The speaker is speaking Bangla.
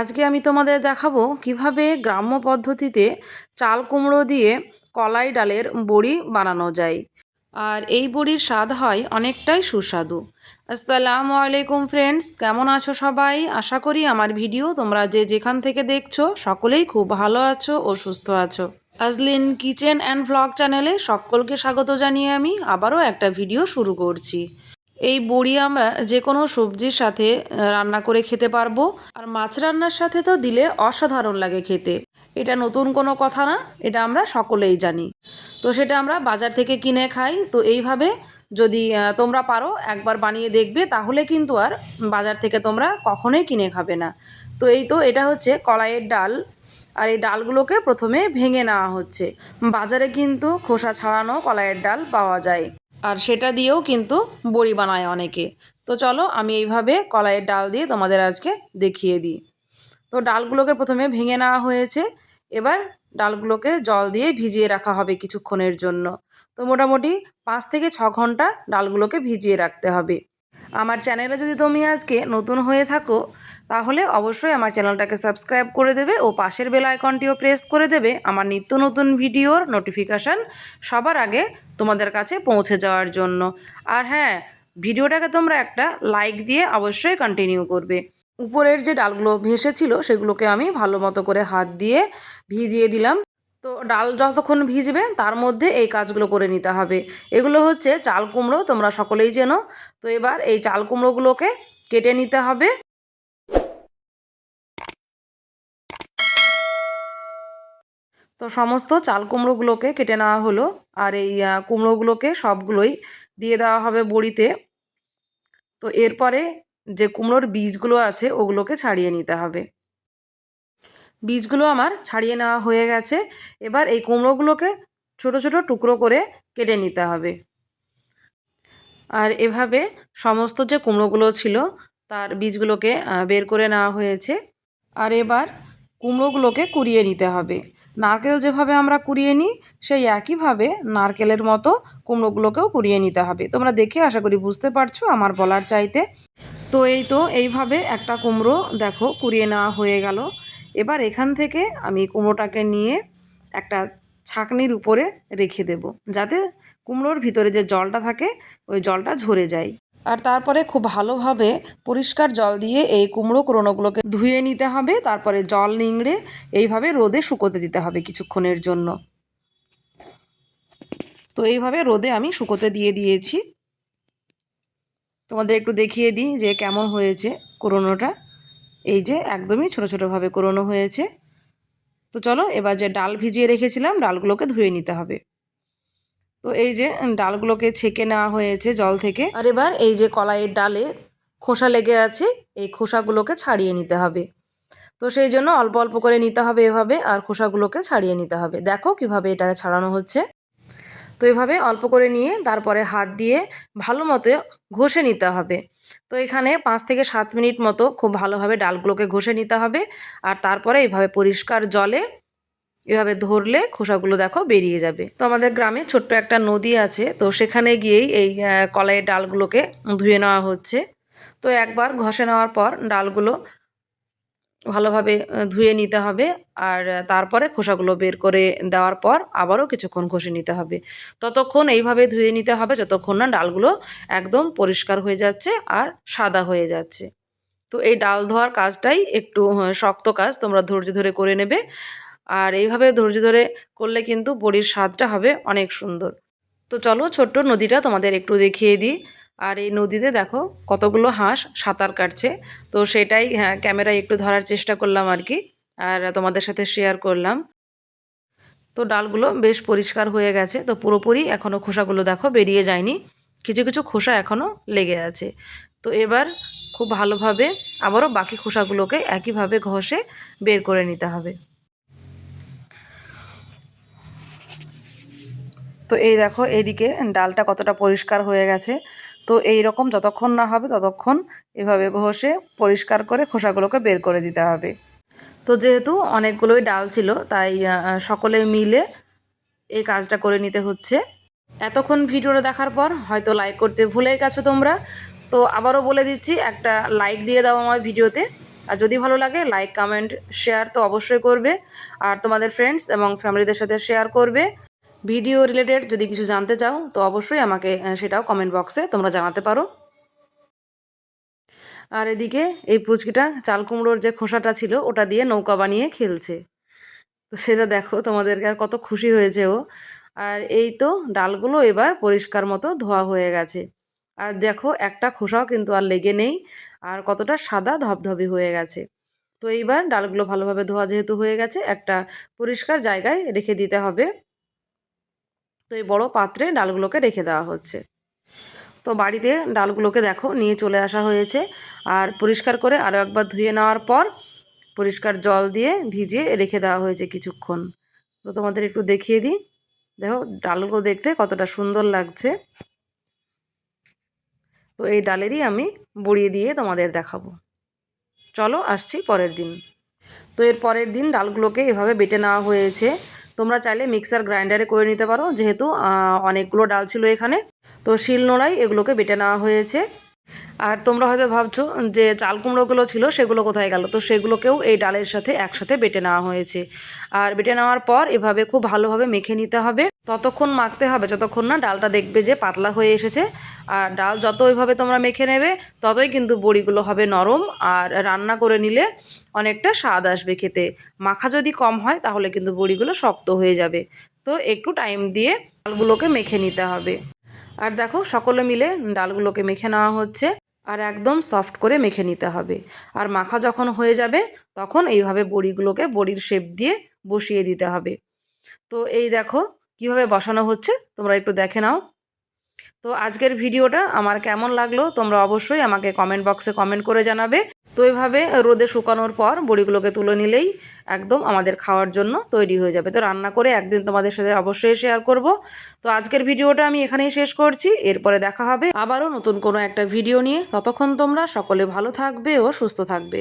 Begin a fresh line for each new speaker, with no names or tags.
আজকে আমি তোমাদের দেখাবো কীভাবে গ্রাম্য পদ্ধতিতে চাল কুমড়ো দিয়ে কলাই ডালের বড়ি বানানো যায়। আর এই বড়ির স্বাদ হয় অনেকটাই সুস্বাদু। আসসালামু আলাইকুম ফ্রেন্ডস, কেমন আছো সবাই? আশা করি আমার ভিডিও তোমরা যে যেখান থেকে দেখছ সকলেই খুব ভালো আছো ও সুস্থ আছো। আজলিন কিচেন অ্যান্ড ভ্লগ চ্যানেলে সকলকে স্বাগত জানিয়ে আমি আবারও একটা ভিডিও শুরু করছি। এই বড়ি আমরা যে কোনো সবজির সাথে রান্না করে খেতে পারব। আর মাছ রান্নার সাথে তো দিলে অসাধারণ লাগে খেতে। এটা নতুন কোনো কথা না, এটা আমরা সকলেই জানি। তো সেটা আমরা বাজার থেকে কিনে খাই। তো এইভাবে যদি তোমরা পারো একবার বানিয়ে দেখবে, তাহলে কিন্তু আর বাজার থেকে তোমরা কখনোই কিনে খাবে না। তো এই তো, এটা হচ্ছে কলাইয়ের ডাল। আর এই ডালগুলোকে প্রথমে ভেঙে নেওয়া হচ্ছে। বাজারে কিন্তু খোসা ছাড়ানো কলাইয়ের ডাল পাওয়া যায়। আর সেটা দিয়েও কিন্তু বড়ি বানায় অনেকে। তো চলো আমি এইভাবে কলাইয়ের ডাল দিয়ে তোমাদের আজকে দেখিয়ে দিই। তো ডালগুলোকে প্রথমে ভেঙে নেওয়া হয়েছে। এবার ডালগুলোকে জল দিয়ে ভিজিয়ে রাখা হবে কিছুক্ষণের জন্য। তো মোটামুটি পাঁচ থেকে ছ ঘণ্টা ডালগুলোকে ভিজিয়ে রাখতে হবে। আমার চ্যানেলে যদি তুমি আজকে নতুন হয়ে থাকো, তাহলে অবশ্যই আমার চ্যানেলটাকে সাবস্ক্রাইব করে দেবে ও পাশের বেল আইকনটিও প্রেস করে দেবে। আমার নিত্য নতুন ভিডিওর নোটিফিকেশান সবার আগে তোমাদের কাছে পৌঁছে যাওয়ার জন্য। আর হ্যাঁ ভিডিওটাকে তোমরা একটা লাইক দিয়ে অবশ্যই কন্টিনিউ করবে। উপরের যে ডালগুলো ভেসেছিল, সেগুলোকে আমি ভালো মতো করে হাত দিয়ে ভিজিয়ে দিলাম। তো ডাল যতক্ষণ ভিজবে, তার মধ্যে এই কাজগুলো করে নিতে হবে। এগুলো হচ্ছে চাল কুমড়ো, তোমরা সকলেই চেনো। তো এবার এই চাল কুমড়োগুলোকে কেটে নিতে হবে। তো সমস্ত চাল কুমড়োগুলোকে কেটে নেওয়া হলো, আর এই কুমড়োগুলোকে সবগুলোই দিয়ে দেওয়া হবে বড়িতে। তো এরপরে যে কুমড়োর বীজগুলো আছে, ওগুলোকে ছাড়িয়ে নিতে হবে। বীজগুলো আমার ছাড়িয়ে নেওয়া হয়ে গেছে। এবার এই কুমড়োগুলোকে ছোট ছোট টুকরো করে কেটে নিতে হবে। আর এভাবে সমস্ত যে কুমড়োগুলো ছিল, তার বীজগুলোকে বের করে নেওয়া হয়েছে। আর এবার কুমড়োগুলোকে কুড়িয়ে নিতে হবে। নারকেল যেভাবে আমরা কুড়িয়ে নিই, সেই একইভাবে নারকেলের মতো কুমড়োগুলোকেও কুড়িয়ে নিতে হবে। তোমরা দেখে আশা করি বুঝতে পারছ আমার বলার চাইতে। তো এই তো, এইভাবে একটা কুমড়ো দেখো, কুড়িয়ে নেওয়া হয়ে গেল। এবার এখান থেকে আমি কুমড়োটাকে নিয়ে একটা ছাকনির উপরে রেখে দেব, যাতে কুমড়োর ভিতরে যে জলটা থাকে, ওই জলটা ঝরে যায়। আর তারপরে খুব ভালোভাবে পরিষ্কার জল দিয়ে এই কুমড়ো কোরোনোগুলোকে ধুয়ে নিতে হবে, তারপরে জল নিংড়ে এইভাবে রোদে শুকোতে দিতে হবে কিছুক্ষণের জন্য। তো এইভাবে রোদে আমি শুকোতে দিয়ে দিয়েছি। তোমাদের একটু দেখিয়ে দিই যে কেমন হয়েছে কোরোনোটা। এই যে একদমই ছোটো ছোটোভাবে কোরোনো হয়েছে। তো চলো এবার যে ডাল ভিজিয়ে রেখেছিলাম, ডালগুলোকে ধুয়ে নিতে হবে। তো এই যে ডালগুলোকে ছেঁকে নেওয়া হয়েছে জল থেকে। আর এবার এই যে কলাইয়ের ডালে খোসা লেগে আছে, এই খোসাগুলোকে ছাড়িয়ে নিতে হবে। তো সেই জন্য অল্প অল্প করে নিতে হবে এভাবে, আর খোসাগুলোকে ছাড়িয়ে নিতে হবে। দেখো কীভাবে এটাকে ছাড়ানো হচ্ছে। তো এভাবে অল্প করে নিয়ে তারপরে হাত দিয়ে ভালো মতো ঘষে নিতে হবে। তো এখানে পাঁচ থেকে সাত মিনিট মতো খুব ভালোভাবে ডালগুলোকে ঘষে নিতে হবে। আর তারপরে এইভাবে পরিষ্কার জলে এভাবে ধরলে খোসাগুলো দেখো বেরিয়ে যাবে। তো আমাদের গ্রামে ছোট্ট একটা নদী আছে, তো সেখানে গিয়েই এই কলাইয়ের ডালগুলোকে ধুয়ে নেওয়া হচ্ছে। তো একবার ঘষে নেওয়ার পর ডালগুলো ভালোভাবে ধুয়ে নিতে হবে। আর তারপরে খোসাগুলো বের করে দেওয়ার পর আবারও কিছুক্ষণ ঘষে নিতে হবে। ততক্ষণ এইভাবে ধুয়ে নিতে হবে যতক্ষণ না ডালগুলো একদম পরিষ্কার হয়ে যাচ্ছে আর সাদা হয়ে যাচ্ছে। তো এই ডাল ধোয়ার কাজটাই একটু শক্ত কাজ, তোমরা ধৈর্য ধরে করে নেবে। আর এইভাবে ধৈর্য ধরে করলে কিন্তু বড়ির স্বাদটা হবে অনেক সুন্দর। তো চলো ছোট্ট নদীটা তোমাদের একটু দেখিয়ে দিই। আর এই নদীতে দেখো কতগুলো হাঁস সাঁতার কাটছে। তো সেটাই হ্যাঁ ক্যামেরায় একটু ধরার চেষ্টা করলাম আর কি, আর তোমাদের সাথে শেয়ার করলাম। তো ডালগুলো বেশ পরিষ্কার হয়ে গেছে, তো পুরোপুরি এখনও খোসাগুলো দেখো বেরিয়ে যায়নি। কিছু কিছু খোসা এখনও লেগে আছে। তো এবার খুব ভালোভাবে আবারও বাকি খোসাগুলোকে একইভাবে ঘষে বের করে নিতে হবে। তো এই দেখো এইদিকে ডালটা কতটা পরিষ্কার হয়ে গেছে। তো এই রকম যতক্ষণ না হবে ততক্ষণ এভাবে ঘষে পরিষ্কার করে খোসাগুলোকে বের করে দিতে হবে। তো যেহেতু অনেকগুলোই ডাল ছিল, তাই সকলে মিলে এই কাজটা করে নিতে হচ্ছে। এতক্ষণ ভিডিওটা দেখার পর হয়তো লাইক করতে ভুলে গেছো তোমরা। তো আবারও বলে দিচ্ছি, একটা লাইক দিয়ে দাও আমার ভিডিওতে। আর যদি ভালো লাগে লাইক কমেন্ট শেয়ার তো অবশ্যই করবে। আর তোমাদের ফ্রেন্ডস এবং ফ্যামিলিদের সাথে শেয়ার করবে। ভিডিও রিলেটেড যদি কিছু জানতে চাও, তো অবশ্যই আমাকে সেটাও কমেন্ট বক্সে তোমরা জানাতে পারো। আর এদিকে এই পুচকিটা চাল কুমড়োর যে খোসাটা ছিল, ওটা দিয়ে নৌকা বানিয়ে খেলছে। তো সেটা দেখো, তোমাদেরকে আর কত খুশি হয়েছে ও। আর এই তো ডালগুলো এবার পরিষ্কার মতো ধোয়া হয়ে গেছে। আর দেখো, একটা খোসাও কিন্তু আর লেগে নেই, আর কতটা সাদা ধবধবে হয়ে গেছে। তো এইবার ডালগুলো ভালোভাবে ধোয়া যেহেতু হয়ে গেছে, একটা পরিষ্কার জায়গায় রেখে দিতে হবে। তো এই বড় পাত্রে ডালগুলোকে রেখে দেওয়া হচ্ছে। তো বাড়িতে ডালগুলোকে দেখো নিয়ে চলে আসা হয়েছে আর পরিষ্কার করে আরও একবার ধুয়ে নেওয়ার পর পরিষ্কার জল দিয়ে ভিজিয়ে রেখে দেওয়া হয়েছে কিছুক্ষণ। তো তোমাদের একটু দেখিয়ে দিই। দেখো ডালগুলো দেখতে কতটা সুন্দর লাগছে। তো এই ডালেরই আমি বড়িয়ে দিয়ে তোমাদের দেখাবো। চলো আসছি পরের দিন। তো এর পরের দিন ডালগুলোকে এভাবে বেটে নেওয়া হয়েছে। তোমরা চাইলে মিক্সার গ্রাইন্ডারে করে নিতে পারো। যেহেতু অনেকগুলো ডাল ছিল এখানে। তো শিলনোড়ায় এগুলোকে বেটে নেওয়া হয়েছে। আর তোমরা হয়তো ভাবছ যে চাল কুমড়োগুলো ছিল, সেগুলো কোথায় গেল? তো সেগুলোকেও এই ডালের সাথে একসাথে বেটে নেওয়া হয়েছে। আর বেটে নেওয়ার পর এভাবে খুব ভালোভাবে মেখে নিতে হবে। ততক্ষণ মাখতে হবে, যতক্ষণ না ডালটা দেখবে যে পাতলা হয়ে এসেছে। আর ডাল যত ওইভাবে তোমরা মেখে নেবে, ততই কিন্তু বড়িগুলো হবে নরম। আর রান্না করে নিলে অনেকটা স্বাদ আসবে খেতে। মাখা যদি কম হয়, তাহলে কিন্তু বড়িগুলো শক্ত হয়ে যাবে। তো একটু টাইম দিয়ে ডালগুলোকে মেখে নিতে হবে। আর দেখো, সকলে মিলে ডালগুলোকে মেখে নেওয়া হচ্ছে আর একদম সফট করে মেখে নিতে হবে। আর মাখা যখন হয়ে যাবে, তখন এইভাবে বড়িগুলোকে বড়ির শেপ দিয়ে বসিয়ে দিতে হবে। তো এই দেখো, কীভাবে বসানো হচ্ছে, তোমরা একটু দেখে নাও। তো আজকের ভিডিওটা আমার কেমন লাগল, তোমরা অবশ্যই আমাকে কমেন্ট বক্সে কমেন্ট করে জানাবে। তো এইভাবে রোদে শুকানোর পর বড়িগুলোকে তুলে নিলেই একদম আমাদের খাওয়ার জন্য তৈরি হয়ে যাবে। তো রান্না করে একদিন তোমাদের সাথে অবশ্যই শেয়ার করব। তো আজকের ভিডিওটা আমি এখানেই শেষ করছি। এরপরে দেখা হবে আবারও নতুন কোনো একটা ভিডিও নিয়ে। ততক্ষণ তোমরা সকলে ভালো থাকবে ও সুস্থ থাকবে।